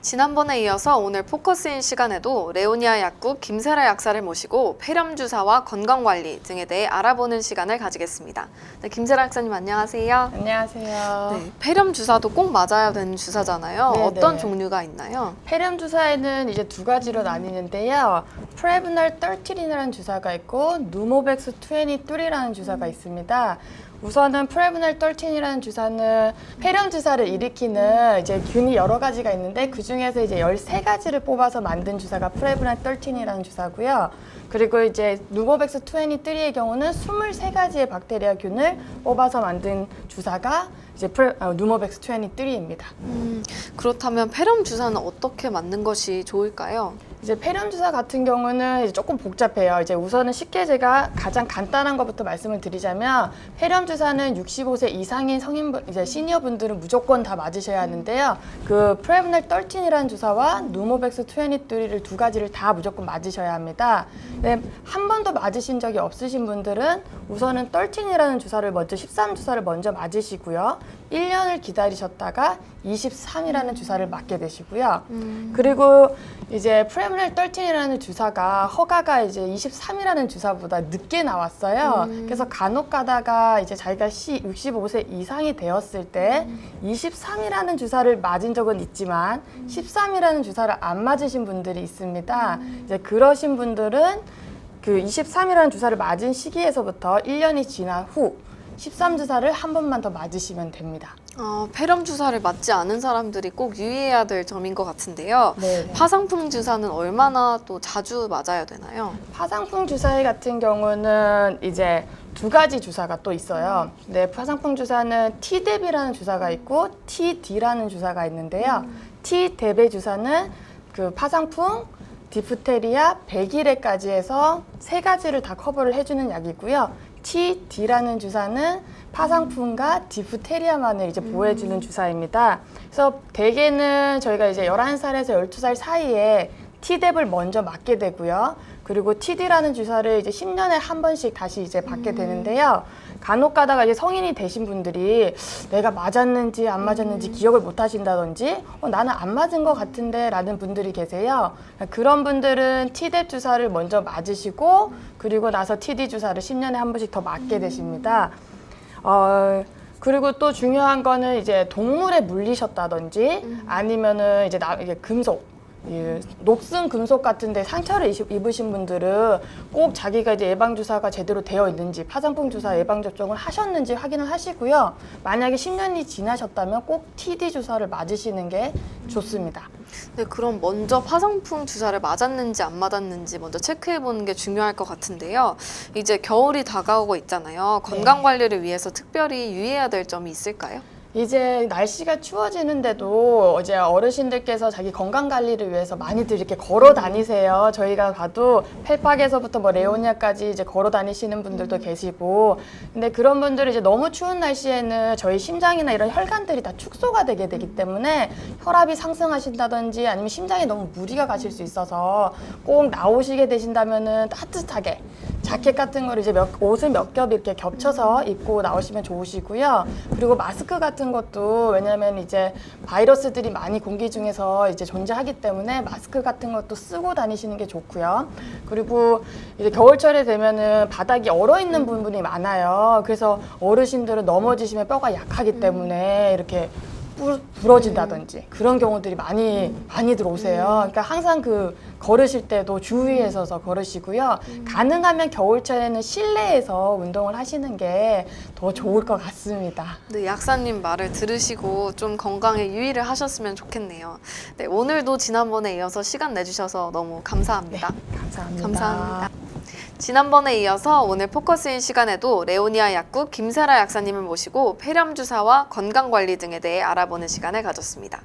지난번에 이어서 오늘 포커스인 시간에도 레오니아 약국 김세라 약사를 모시고 폐렴 주사와 건강 관리 등에 대해 알아보는 시간을 가지겠습니다. 네, 김세라 약사님 안녕하세요. 안녕하세요. 네, 폐렴 주사도 꼭 맞아야 되는 주사잖아요. 네, 어떤 네. 종류가 있나요? 폐렴 주사에는 이제 두 가지로 나뉘는데요. 프레브널 13이라는 주사가 있고 누모백스 23이라는 주사가 있습니다. 우선은 프레브널 13이라는 주사는 폐렴 주사를 일으키는 이제 균이 여러 가지가 있는데 그 중에서 이제 13가지를 뽑아서 만든 주사가 프레브널 13이라는 주사고요. 그리고 이제 누모백스 23의 경우는 23가지의 박테리아 균을 뽑아서 만든 주사가 이제 프레, 어, 누모백스 23입니다. 음, 그렇다면 폐렴 주사는 어떻게 맞는 것이 좋을까요? 이제 폐렴 주사 같은 경우는 이제 조금 복잡해요. 이제 우선은 쉽게 제가 가장 간단한 것부터 말씀을 드리자면 폐렴 주사는 65세 이상인 성인분 이제 시니어 분들은 무조건 다 맞으셔야 하는데요. 그 프레브넬 13이라는 주사와 누모백스 23를 두 가지를 다 무조건 맞으셔야 합니다. 네, 한 번도 맞으신 적이 없으신 분들은 우선은 13이라는 주사를 먼저 13 주사를 먼저 맞으시고요. 1년을 기다리셨다가 23이라는 주사를 맞게 되시고요. 그리고 이제 프레 13이라는 주사가 허가가 이제 23이라는 주사보다 늦게 나왔어요. 그래서 간혹 가다가 이제 자기가 시 65세 이상이 되었을 때 23이라는 주사를 맞은 적은 있지만 13이라는 주사를 안 맞으신 분들이 있습니다. 이제 그러신 분들은 그 23이라는 주사를 맞은 시기에서부터 1년이 지난 후 13주사를 한 번만 더 맞으시면 됩니다. 어, 폐렴 주사를 맞지 않은 사람들이 꼭 유의해야 될 점인 것 같은데요. 네. 파상풍 주사는 얼마나 또 자주 맞아야 되나요? 파상풍 주사위 같은 경우는 이제 두 가지 주사가 또 있어요. 네, 파상풍 주사는 T대비라는 주사가 있고 TD라는 주사가 있는데요. T대비 주사는 그 파상풍, 디프테리아, 백일에까지 해서 세 가지를 다 커버를 해주는 약이고요. TD라는 주사는 파상풍과 디프테리아만을 이제 보호해주는 주사입니다. 그래서 대개는 저희가 이제 11살에서 12살 사이에 T뎁을 먼저 맞게 되고요. 그리고 TD라는 주사를 이제 10년에 한 번씩 다시 이제 받게 되는데요. 간혹 가다가 이제 성인이 되신 분들이 내가 맞았는지 안 맞았는지 기억을 못 하신다든지 어, 나는 안 맞은 것 같은데 라는 분들이 계세요. 그런 분들은 T뎁 주사를 먼저 맞으시고 그리고 나서 TD 주사를 10년에 한 번씩 더 맞게 되십니다. 어, 그리고 또 중요한 거는 이제 동물에 물리셨다든지 아니면은 이제 나, 이게 금속 예, 녹슨 금속 같은데 상처를 이시- 입으신 분들은 꼭 자기가 이제 예방 주사가 제대로 되어 있는지 파상풍 주사 예방 접종을 하셨는지 확인을 하시고요. 만약에 10년이 지나셨다면 꼭 TD 주사를 맞으시는 게 좋습니다. 네, 그럼 먼저 파상풍 주사를 맞았는지 안 맞았는지 먼저 체크해 보는 게 중요할 것 같은데요. 이제 겨울이 다가오고 있잖아요. 건강 관리를 위해서 특별히 유의해야 될 점이 있을까요? 이제 날씨가 추워지는데도 이제 어르신들께서 자기 건강 관리를 위해서 많이들 이렇게 걸어 다니세요. 저희가 봐도 펠팍에서부터 뭐 레오니아까지 이제 걸어 다니시는 분들도 계시고, 근데 그런 분들이 이제 너무 추운 날씨에는 저희 심장이나 이런 혈관들이 다 축소가 되게 되기 때문에 혈압이 상승하신다든지 아니면 심장에 너무 무리가 가실 수 있어서 꼭 나오시게 되신다면은 따뜻하게 자켓 같은 거를 이제 몇, 옷을 몇 겹 이렇게 겹쳐서 입고 나오시면 좋으시고요. 그리고 마스크 같은 것도 왜냐면 이제 바이러스들이 많이 공기 중에서 이제 존재하기 때문에 마스크 같은 것도 쓰고 다니시는 게 좋고요. 그리고 이제 겨울철에 되면은 바닥이 얼어 있는 부분이 많아요. 그래서 어르신들은 넘어지시면 뼈가 약하기 때문에 이렇게 부- 부러진다든지 그런 경우들이 많이 많이 들어오세요. 그러니까 항상 그 걸으실 때도 주의해서 걸으시고요. 가능하면 겨울철에는 실내에서 운동을 하시는 게 더 좋을 것 같습니다. 네, 약사님 말을 들으시고 좀 건강에 유의를 하셨으면 좋겠네요. 네, 오늘도 지난번에 이어서 시간 내주셔서 너무 감사합니다. 감사합니다. 감사합니다. 지난번에 이어서 오늘 포커스인 시간에도 레오니아 약국 김세라 약사님을 모시고 폐렴 주사와 건강 관리 등에 대해 알아보는 시간을 가졌습니다.